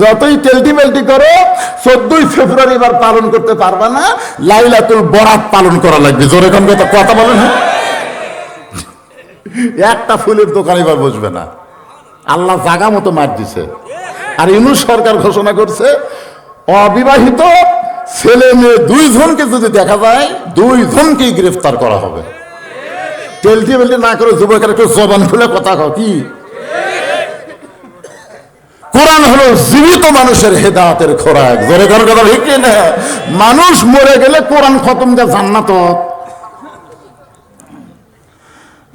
যতই টেলটি মেলটি করো, চোদ্দই ফেব্রুয়ারি এবার পালন করতে পারবা না, লাইলাতুল বরাত পালন করা লাগবে। জোরে কম কথা কথা বলেন? একটা ফুলের দোকান এবার বসবে না। আল্লাহ জাগা মতো মার দিছে। আর ইউনুস সরকার ঘোষণা করছে, অবিবাহিত ছেলে মেয়ে দুইজনকে যদি দেখা যায়, দুইজনকেই গ্রেফতার করা হবে। টেলটি বেলটি না করে যুবকের একটু জবান খুলে কথা কি? কোরআন হলো জীবিত মানুষের হেদাতের খোরাক। জোরে কোনো কথা ঠিক না মানুষ মরে গেলে কোরআন খতম যা জান্নাত।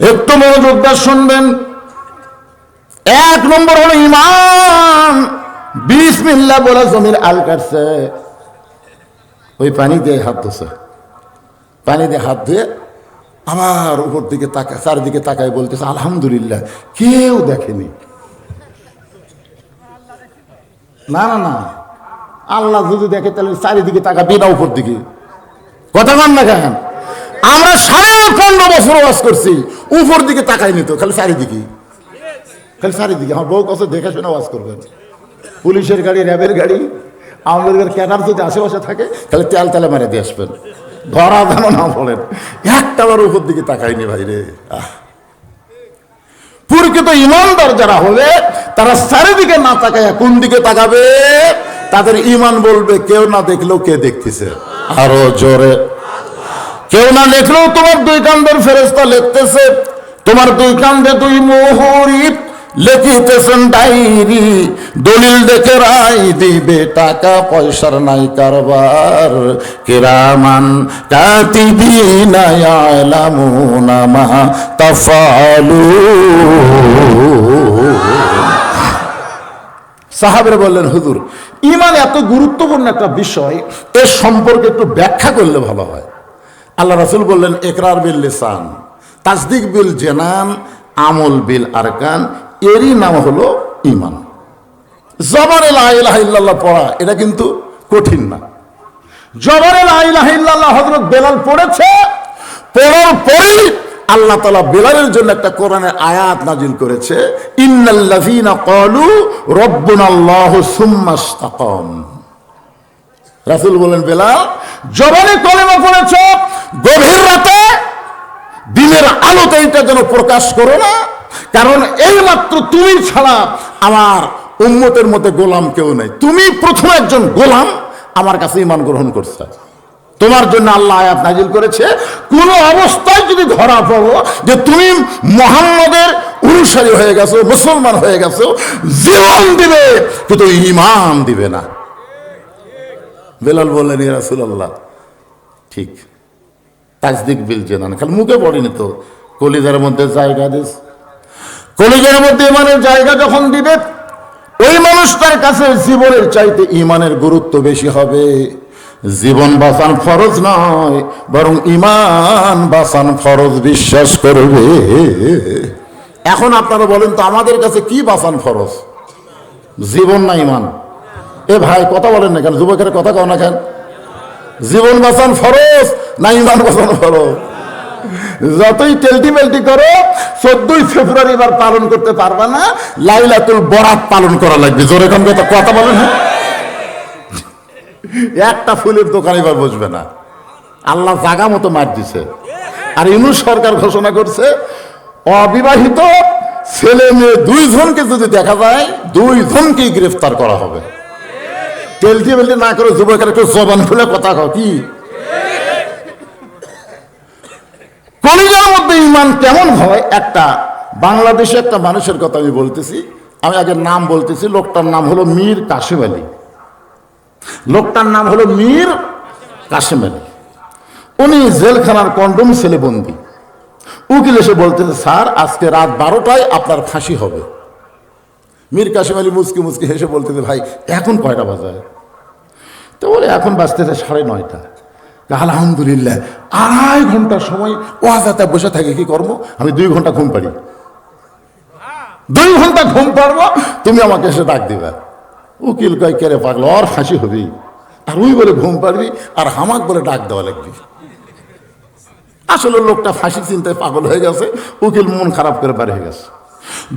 একটু মনোযোগ শুনবেন। এক নম্বর হলো ইমান বিসমিল্লাহ বলে জমির আল কাটছে। ওই পানি দিয়ে হাত ধুছে পানি দিয়ে হাত ধুয়ে আমার উপর দিকে তাকা চারিদিকে তাকায় বলতেছে, আলহামদুলিল্লাহ। কেউ দেখেনি। না না না। আল্লাহ যদি দেখে, তাহলে চারিদিকে তাকাবি না উপর দিকে কথা কন না কেন? আমরা সাড়ে পনেরো বছর ওয়াজ করছি উপর দিকে তাকাইনি তো, খালি চারিদিকে। খালি চারিদিকে। আমার বউ কাছে দেখে শুনে ওয়াজ করবেন পুলিশের গাড়ি, র্যাবের গাড়ি, আমাদের ক্যাডার যদি আশেপাশে থাকে, তাহলে তেল তেলে মেরে দিয়ে আসবেন। ধরা যেন না বলেন একটা বার উপর দিকে তাকাইনি ভাইরে আহ। প্রকৃত ইমানদার যারা হবে তারা চারিদিকে না তাকায় কোন দিকে তাকাবে? তাদের ইমান বলবে, কেউ না দেখলেও কে দেখতেছে? আরও জোরে। কেউ না দেখলেও তোমার দুই কান্দের ফেরেস্তা লিখতেছে, তোমার দুই কান্দে দুই মোহরিত লিখিতেছেন ডাইরি দলিল দেখে রায় দিবে টাকা, পয়সার নাই কারবার। কেরামান কাতিবিনা ইয়ালামুনা মা তাফালু। সাহাবের বললেন, হুজুর, ইমান এত গুরুত্বপূর্ণ একটা বিষয়, এর সম্পর্কে একটু ব্যাখ্যা করলে ভালো হয়। আল্লাহ রাসুল বললেন একরার বিল লিসান, তাসদিক বিল জেনান, আমল বিল আরকান এরই নাম হলো ইমান জবারে লাইল্লাহ পড়া, এটা কিন্তু কঠিন না। জবারে লাইল্লাহ হজরত বেলাল পড়েছে, পড়ার পরেই আল্লাহ তালা বেলালের জন্য একটা কোরআনের আয়াত নাজিল করেছে ইন্নাল্লাযীনা ক্বালু রব্বুনাল্লাহু সুম্মাস্তাকাম রাসূল বলেন, বেলাল, জবানে কলেমা পড়েছ, গভীর রাতে দিনের আলোতে এটা যেন প্রকাশ করো না কারণ এইমাত্র তুমি ছাড়া আমার উম্মতের মধ্যে গোলাম কেউ নেই। তুমি প্রথম একজন গোলাম আমার কাছে ইমান গ্রহণ করছে। তোমার জন্য আল্লাহ আয়াত নাজিল করেছে, কোন অবস্থায় যদি ধরা পড়ো যে তুমি মোহাম্মদের অনুসারী হয়ে গেছো, মুসলমান হয়ে গেছো, জীবন দিবে, কিন্তু ইমান দিবে না। বেলাল বললেন রাসুল্লাহ ঠিক, তাজদিক বিল জেনান। খালি মুখে পড়েনি তো, কলিজার মধ্যে জায়গা দিস। কলিজার মধ্যে ইমানের জায়গা যখন দিবে, ওই মানুষটার কাছে জীবনের চাইতে ইমানের গুরুত্ব বেশি হবে। জীবন বাঁচান ফরজ নয়, বরং ইমান বাঁচান ফরজ বিশ্বাস করবে। এখন আপনারা বলেন তো, আমাদের কাছে কি বাঁচান ফরজ? জীবন না ইমান? এ ভাই, কথা বলেন না কেন? যুবকের কথা কও না কেন? জীবন বাঁচান ফরজ, না ইমান বাঁচান ফরজ? যতই টেলটি মেলটি করো, চোদ্দই ফেব্রুয়ারি এবার পালন করতে পারবা না, লাইলাতুল বরাত পালন করা লাগবে। জোরে কম কথা কথা বলেন? একটা ফুলের দোকান এবার বসবে না। আল্লাহ জাগা মতো মার দিছে। আর ইউনুস সরকার ঘোষণা করছে, অবিবাহিত ছেলে মেয়ে দুইজনকে যদি দেখা যায়, দুইজনকেই গ্রেফতার করা হবে। টেলটি বেলটি না করে যুবকের একটু জবান খুলে কথা কি? কলিজার মধ্যে ইমান কেমন হয়? একটা বাংলাদেশে একটা মানুষের কথা আমি বলতেছি। আমি আগে নাম বলতেছি, লোকটার নাম হলো মীর কাশিম আলী। লোকটার নাম হলো মীর কাশিম আলী। উনি জেলখানার কন্ডম ছেলে বন্দি। উকিল এসে বলতেছে, স্যার, আজকে রাত বারোটায় আপনার ফাঁসি হবে। মীর কাশিম আলী মুসকি মুসকি হেসে বলতেছে, ভাই, এখন কয়টা বাজায় তো বলে, এখন বাজতেছে সাড়ে নয়টা। আলহামদুলিল্লাহ। আড়াই ঘণ্টার সময় ওয়াজাতে বসে থাকে, কি কর্ম আমি দুই ঘণ্টা ঘুম পারি দুই ঘণ্টা ঘুম পারব তুমি আমাকে এসে ডাক দিবে। উকিল কয় কেরে পাগল? আর ফাঁসি হবি। আর ওই বলে ঘুম পারবি আর হামাক বলে ডাক দেওয়া লাগবি। আসলে লোকটা ফাঁসি চিন্তায় পাগল হয়ে গেছে, উকিল মন খারাপ করে পার হয়ে গেছে।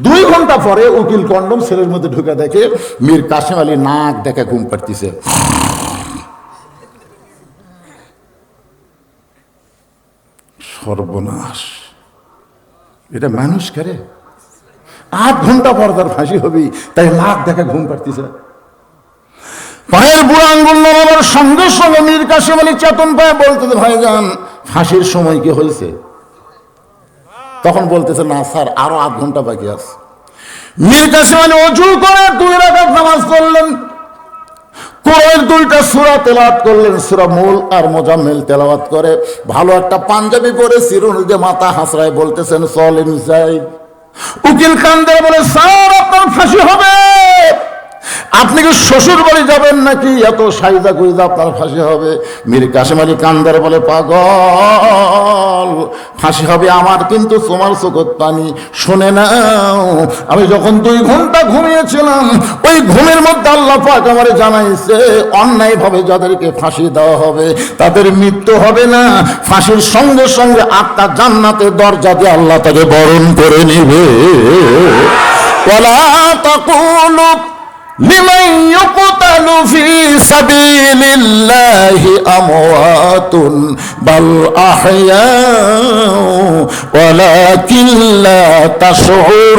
দুই ঘণ্টা পরে উকিল কন্ডম ছেলের মধ্যে ঢুকে দেখে মীর কাসিম আলী নাক দেখে ঘুম পাড়তিছে। সর্বনাশ। এটা মানুষ করে। আট ঘণ্টা পর তার ফাঁসি হবে তাই নাক দেখে ঘুম পাড়তিছে। পায়ের বুড়ো আঙ্গুল নড়াবার সঙ্গে সঙ্গে মীর কাসিম আলী চেতন পায়ে বলতেছে ভাইজান ফাঁসির সময় কি হয়েছে? তখন বলতেছে, না স্যার, আরও আধ ঘণ্টা বাকি আছে। মীর কাসিম আলী অজু করে দুই রাকাত নামাজ পড়লেন। কোরআনের দুইটা সুরা তেলাওয়াত করলেন, সুরা মূল আর মোজাম্মেল তেলাওয়াত করে। ভালো একটা পাঞ্জাবি পরে চিরুনিতে মাথা হাসরায় বলতেছেন, সলিম সাহেব। উকিল খান কান্দে বলে স্যার আপনার ফাঁসি হবে। আপনি কি শ্বশুর বাড়ি যাবেন নাকি? এত সাইদা কুইদা আপনার ফাঁসি হবে। মীর কাশেম আলী কান্দার বলে, পাগল, ফাঁসি হবে আমার, কিন্তু তোমার চোখত পানি শোনে না আমি যখন দুই ঘণ্টা ঘুমিয়েছিলাম, ওই ঘুমের মধ্যে আল্লাহ পাক আমার জানাইছে, অন্যায়ভাবে যাদেরকে ফাঁসি দেওয়া হবে, তাদের মৃত্যু হবে না। ফাঁসির সঙ্গে সঙ্গে আত্মা জান্নাতে দরজা দিয়ে আল্লাহ তাকে বরণ করে নেবে। لمن يقتل في سبيل الله أموات بل أحياء ولكن لا লা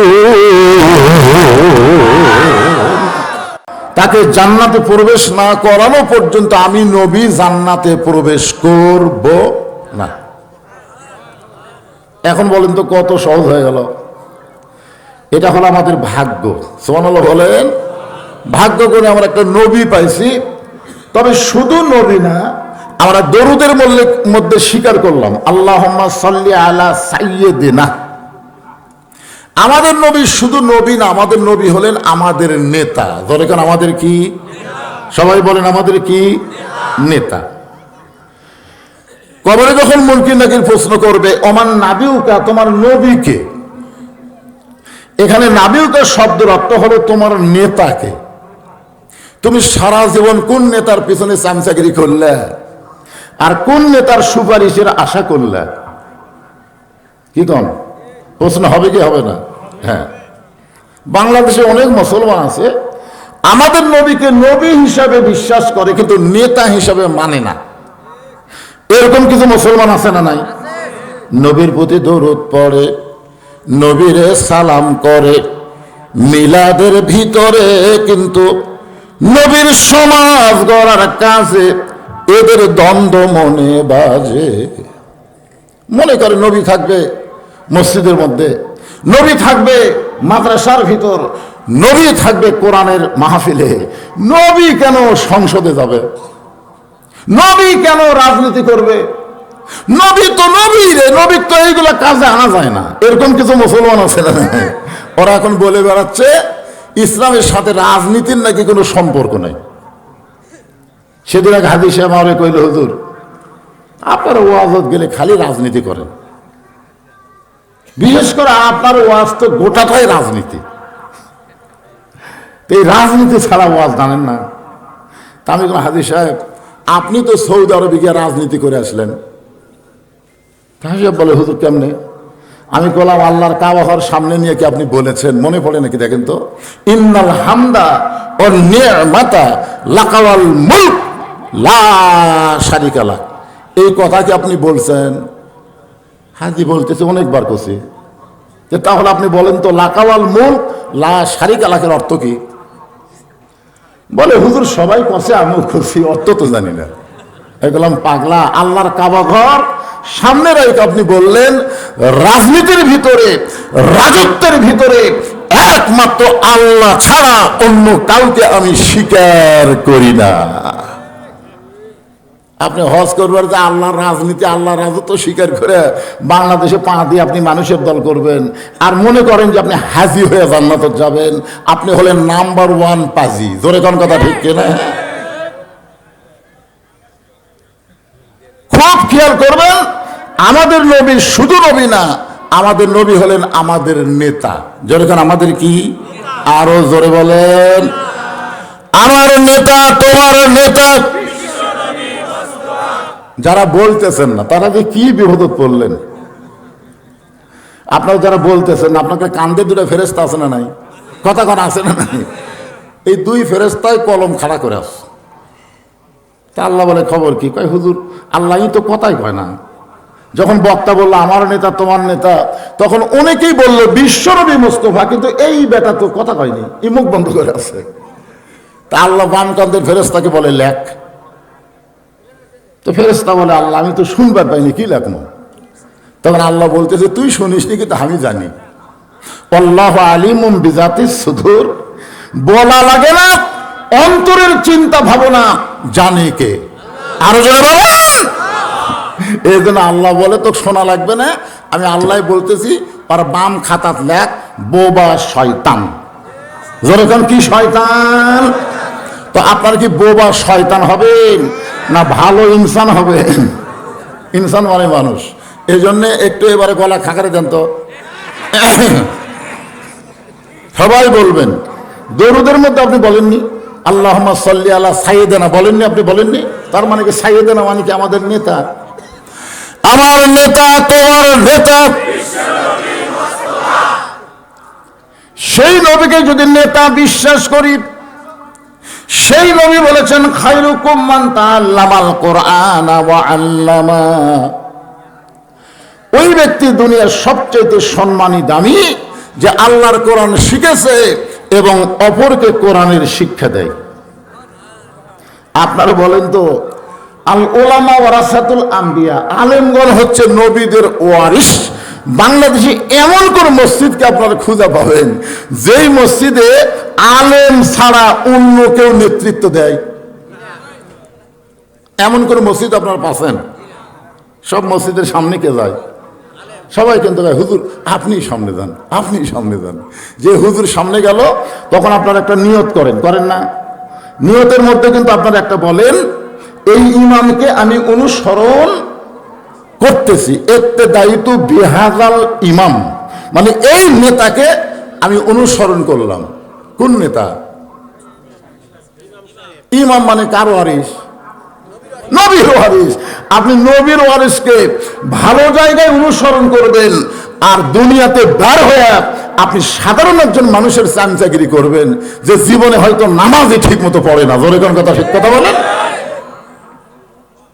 তাকে জান্নাতে প্রবেশ না করানো পর্যন্ত আমি নবী জান্নাতে প্রবেশ করব না। এখন বলেন তো কত সহজ হয়ে গেল। এটা হলো আমাদের ভাগ্য। সোমানাল বলেন ভাগ্য করে আমরা একটা নবী পাইছি। তবে শুধু নবী না, আমরা দরুদের মধ্যে স্বীকার করলাম আল্লাহ সাল্লি আলা সাইয়েদিনা আমাদের নবী শুধু নবী না, আমাদের নবী হলেন আমাদের নেতা। ধরে কেন আমাদের কি? সবাই বলেন আমাদের কি? নেতা। কবরে যখন মুনকির নাকির প্রশ্ন করবে অমান নাবিউকা, তোমার নবীকে এখানে নাবিউকা শব্দের অর্থ হলো তোমার নেতাকে। তুমি সারা জীবন কোন নেতার পিছনে চামচাগিরি করলে? আর কোন নেতার সুপারিশের আশা করলে? কি কম? প্রশ্ন হবে কি হবে না? হ্যাঁ। বাংলাদেশে অনেক মুসলমান আছে। আমাদের নবীকে নবী হিসাবে বিশ্বাস করে, কিন্তু নেতা হিসাবে মানে না। এরকম কিছু মুসলমান আছে না নাই? নবীর প্রতি দরুদ পড়ে, নবীরে সালাম করে, মিলাদের ভিতরে কিন্তু নবীর সমাজ গড়ার কাজে এদের দ্বন্দ্ব মনে বাজে। মনে করে নবী থাকবে মসজিদের মধ্যে, নবী থাকবে মাদ্রাসার ভিতর, নবী থাকবে কোরআনের মাহফিলে। নবী কেন সংসদে যাবে? নবী কেন রাজনীতি করবে? নবী তো নবী রে, নবী তো এইগুলা কাজে আনা যায় না। এরকম কিছু মুসলমান আছে না? ওরা এখন বলে বেড়াচ্ছে ইসলামের সাথে রাজনীতির নাকি কোনো সম্পর্ক নাই? সেদিন এক হাদিস আমারে কইল, হুজুর, আপনারা ওয়াজত গেলে খালি রাজনীতি করেন। বিশেষ করে আপনার ওয়াজ তো গোটাটাই রাজনীতি। এই রাজনীতি ছাড়া ওয়াজ জানেন না। তা আমি হাদিস সাহেব, আপনি তো সৌদি আরবে গিয়ে রাজনীতি করে আসলেন। তাহলে বলে, হুজুর, কেমনে? আমি বললাম, আল্লাহর কাবাহর সামনে নিয়ে কি আপনি বলেছেন? মনে পড়ে নাকি দেখেন তো? ইন্নাল হামদা ও মাতা লাকাওয়াল মুল্ক। লা এই কথা কি আপনি বলছেন? হাজি বলতেছে, অনেকবার করছি। যে তাহলে আপনি বলেন তো, লাকাওয়াল মুল্ক, লা শারিকালাকের অর্থ কি? বলে, হুজুর, সবাই করছে, আমিও করছি, অর্থ তো জানি না। এগুলাম পাগলা, আল্লাহর কাবা ঘর সামনে রেখে আপনি বললেন, রাজনীতির ভিতরে, রাজত্বের ভিতরে একমাত্র আল্লাহ ছাড়া অন্য কাউকে আমি স্বীকার করি না। আপনি হজ করবার যে আল্লাহর রাজনীতি আল্লাহ রাজত্ব স্বীকার করে বাংলাদেশে পা দিয়ে আপনি মানুষের দল করবেন আর মনে করেন যে আপনি হাজি হয়ে জান্নাত যাবেন, আপনি হলেন নাম্বার ওয়ান পাজি। জোরে কোন কথা ঠিক কিনা? খুব খেয়াল করবেন আমাদের নবী শুধু নবী না, আমাদের নবী হলেন আমাদের নেতা। যেরকম আমাদের কি? আরও জোরে বলেন। আমার নেতা, তোমার নেতা। যারা বলতেছেন না, তারা যে কি বিপদত পড়লেন? আপনারা যারা বলতেছেন আপনাকে কান্দে দুটো ফেরেস্তা আছে না নাই? কথা কথা আছে না নাই? এই দুই ফেরেস্তায় কলম খাড়া করে আস তা আল্লাহ বলে, খবর কি? কয়, হুজুর, আল্লাহই তো কথাই কয় না। যখন বক্তা বলল, আমার নেতা, তোমার নেতা, তখন অনেকেই বলল, বিশ্বনবী মুস্তফা, কিন্তু এই বেটা তো কথা কয়নি, এই মুখ বন্ধ করে আছে। তা আল্লাহ বামকান্তের ফেরেস্তাকে বলে, লেখ। তো ফেরেস্তা বলে, আল্লাহ, আমি তো শুনবার পাইনি, কি লেখনো তখন আল্লাহ বলতেছে তুই শুনিস নি, কিন্তু আমি জানি। আল্লাহ আলিমুম বিজাতি সুধুর বলা লাগে না, অন্তরের চিন্তা ভাবনা জানে কে? আরও জনে বলেন এই জন্য আল্লাহ বলে তো শোনা লাগবে না। আমি আল্লাহ বলতেছি আর বাম খাতাত লেখ বোবা শয়তান। যেরকম কি শয়তান? তো আপনার কি বোবা শয়তান হবেন না ভালো ইনসান হবেন ইনসান মানে মানুষ। এই জন্য একটু এবারে গলা খাকারে দেন তো। সবাই বলবেন। দরুদের মধ্যে আপনি বলেননি? আল্লাহ সাল্লি আল্লাহ সাইয়েদেনা, বলেননি আপনি বলেননি? তার মানে কি সাইয়েদেনা মানে কি আমাদের নেতা? আমার নেতা তোমার নেতা। সেই নবীকে যদি নেতা বিশ্বাস করি, সেই নবী বলেছেন খাইরুকুম মান তাআল্লামাল কোরআন আল্লামা। ওই ব্যক্তি দুনিয়ার সবচেয়ে সম্মানী দামি, যে আল্লাহর কোরআন শিখেছে এবং অপরকে কোরআনের শিক্ষা দেয়। আপনারা বলেন তো আল ওলামা ওয়ারাসাতুল আম্বিয়া, আলেমগণ হচ্ছে নবীদের ওয়ারিস বাংলাদেশে এমন কোন মসজিদকে আপনারা খুঁজে পাবেন, যেই মসজিদে আলেম ছাড়া অন্য কেউ নেতৃত্ব দেয়? এমন কোন মসজিদ আপনারা পাচ্ছেন? সব মসজিদের সামনে কে যায়? সবাই কিন্তু হুজুর আপনি সামনে যান আপনি সামনে যান। যে হুজুর সামনে গেল, তখন আপনারা একটা নিয়ত করেন। করেন না? নিয়তের মধ্যে কিন্তু আপনারা একটা বলেন এই ইমামকে আমি অনুসরণ করতেছি। এতে দায়িত্ব বিহাজাল ইমাম। মানে এই নেতাকে আমি অনুসরণ করলাম। কোন নেতা? ইমাম মানে কারও আরিস নবীর ওয়ারিস আপনি নবীর ওয়ারিসকে ভালো জায়গায় অনুসরণ করবেন আর দুনিয়াতে বার হয়ে আপনি সাধারণ একজন মানুষের চামচাগিরি করবেন যে জীবনে হয়তো নামাজই ঠিক মতো পড়ে না। জোরে কোন কথা ঠিক কথা বলেন?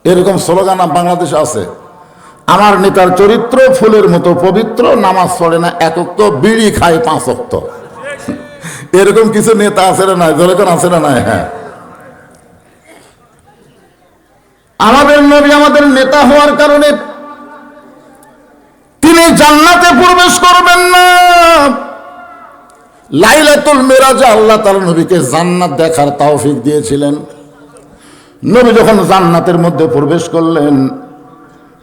এরকম স্লোগান বাংলাদেশে আছে। আমার নেতার চরিত্র ফুলের মতো পবিত্র, নামাজ পড়ে না একক তো বিড়ি খায় পাঁচ অক্ত। এরকম কিছু নেতা আছে না নাই? আছে না নাই? হ্যাঁ। আমাদের নবী আমাদের নেতা হওয়ার কারণে তিনি জান্নাতে প্রবেশ করবেন না। লাইলাতুল মেরাজে আল্লাহ তাআলা নবীকে জান্নাত দেখার তৌফিক দিয়েছিলেন। নবী যখন জান্নাতের মধ্যে প্রবেশ করলেন,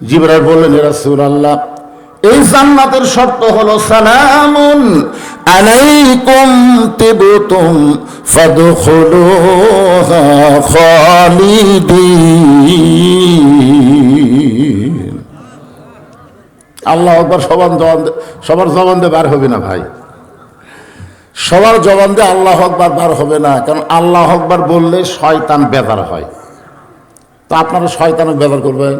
জিবরাইল বললেন এ রাসূলুল্লাহ, এই জান্নাতের শর্ত হলো সালামুন আলাইকুম তিবতুম ফাদখুলুহা খালিদিন। আল্লাহ আকবার, সবার জবান সবার জবান দিয়ে বার হবে না ভাই। সবার জবান দিয়ে আল্লাহ আকবার বার হবে না, কারণ আল্লাহ আকবার বললে শয়তান বেদার হয়। তো আপনারা শয়তানক ব্যবহার করবেন?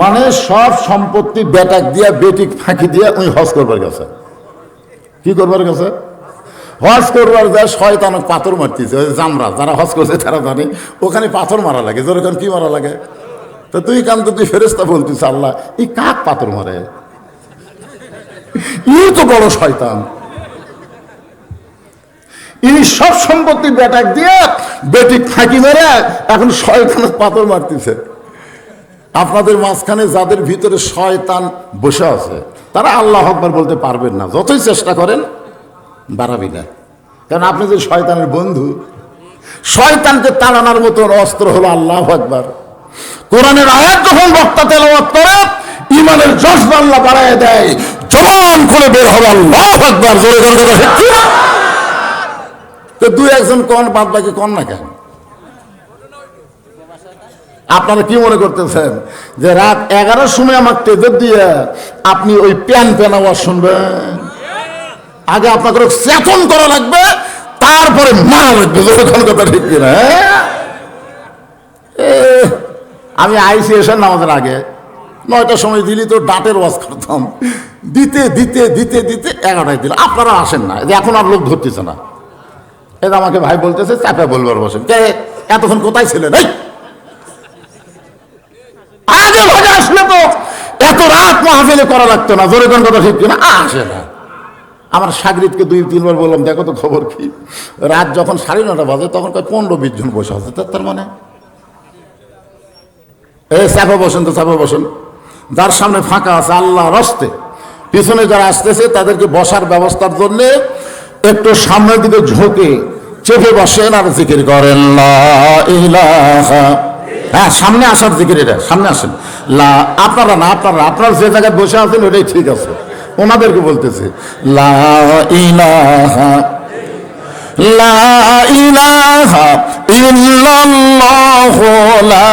মানে সব সম্পত্তি বেটাক দিয়া, বেটিক ফাঁকি দিয়া ওই হজ করবার গেছে। কি করবার গেছে? হজ করবার যায় শয়তানক পাথর মারতেছে, ওই জামরা, যারা হজ করছে তারা জানে, ওখানে পাথর মারা লাগে। যেরকম কি মারা লাগে? তো তুই কান তো তুই ফেরেস্তা বলতিস, আল্লাহ, এই কাক পাথর মারে? ই তো বড় শয়তান। ইনি সব সম্পত্তি ব্যাটাক দিয়ে বেটিক ফাঁকি মেরে এখন শয়তানের পাথর মারতেছে। আপনাদের মাঝখানে যাদের ভিতরে শয়তান বসে আছে, তারা আল্লাহ আকবার বলতে পারবেন না। যতই চেষ্টা করেন, বাড়াবি না। কারণ আপনি যে শয়তানের বন্ধু, শয়তানকে তাড়ানোর মতন অস্ত্র হলো আল্লাহ আকবার। কোরআনের আয়াত যখন বক্তা তেলাওয়াত করে ইমানের জজ্বা আল্লাহ বাড়ায় দেয়, জবান করে বের হবে আল্লাহ আকবার। জোরে জোরে? তো দুই একজন কন, বাদ বাকি কন না কেন? আপনারা কি মনে করতেছেন যে রাত এগারোর সময় আমার তেজের দিয়ে আপনি ওই প্যান প্যান আওয়াজ শুনবেন? আগে আপনাকে চেতন করা লাগবে, তারপরে মারা লাগবে কথা ঠিক কিনা হ্যাঁ? আমি আইসি এসে নামাজের আগে। নয়টার সময় দিলি তো ডাটের ওয়াজ করতাম। দিতে দিতে দিতে দিতে এগারোটায় দিল আপনারা আসেন না এখন আর লোক ধরতেছে না। এটা আমাকে ভাই বলতেছে, চাপা বলবার বসেন কে এতক্ষণ কোথায় ছিলেন? এই! আগে ভাগে আসলে তো এত রাত মাহফিলে করা লাগতো না, জোরে কোন কথা ঠিক না আসে না। আমার সাগরিদকে দুই, তিনবার বললাম, দেখো তো খবর কি? রাত যখন সাড়ে নটা বাজে, তখন কয়, পনেরো, বিশ জন বসে আছে তার- তার মানে? এ, চাপা বসেন তো, চাপা বসেন। যার সামনে ফাঁকা আছে আল্লাহ রস্তে পিছনে যারা আসতেছে, তাদেরকে বসার ব্যবস্থার জন্য একটু সামনের দিকে ঝোঁকে চেপে বসেন আর জিকির করেন হ্যাঁ সামনে আসার জিকির এটা, সামনে আসেন। লা আপনারা না, আপনারা আপনারা যে জায়গায় বসে আছেন ওটাই ঠিক আছে। ওনাদেরকে বলতেছে, লা ইলাহা লা ইলাহা লা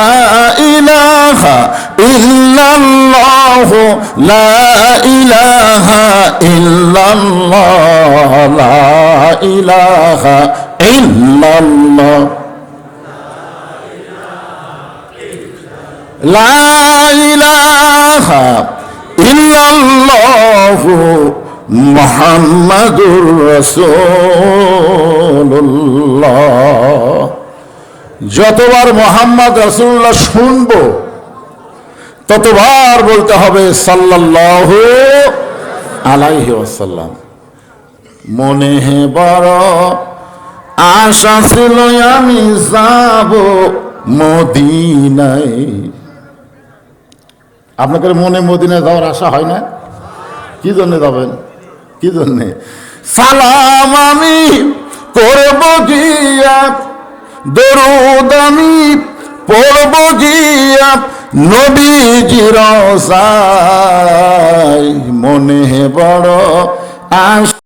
ইলাহা লা ইলাহা লা ইলাহা ইল্লাল্লাহ লা ইলাহা ইল্লাল্লাহ মুহাম্মাদুর রাসূলুল্লাহ যতবার মোহাম্মদ রাসূলুল্লাহ শুনব, ততবার বলতে হবে সাল্লাল্লাহু আলাইহি ওয়াসাল্লাম। মনে হে বড় আশা ছিল আমি যাব মদিনায়। আপনাদের মনে মদিনায় যাওয়ার আশা হয় না? কি জন্য যাবেন? কি জন্যে? সালাম আমি করব গিয়া দরুদ আমি পড়ব গিয়া নবীজির মনে বড় আশ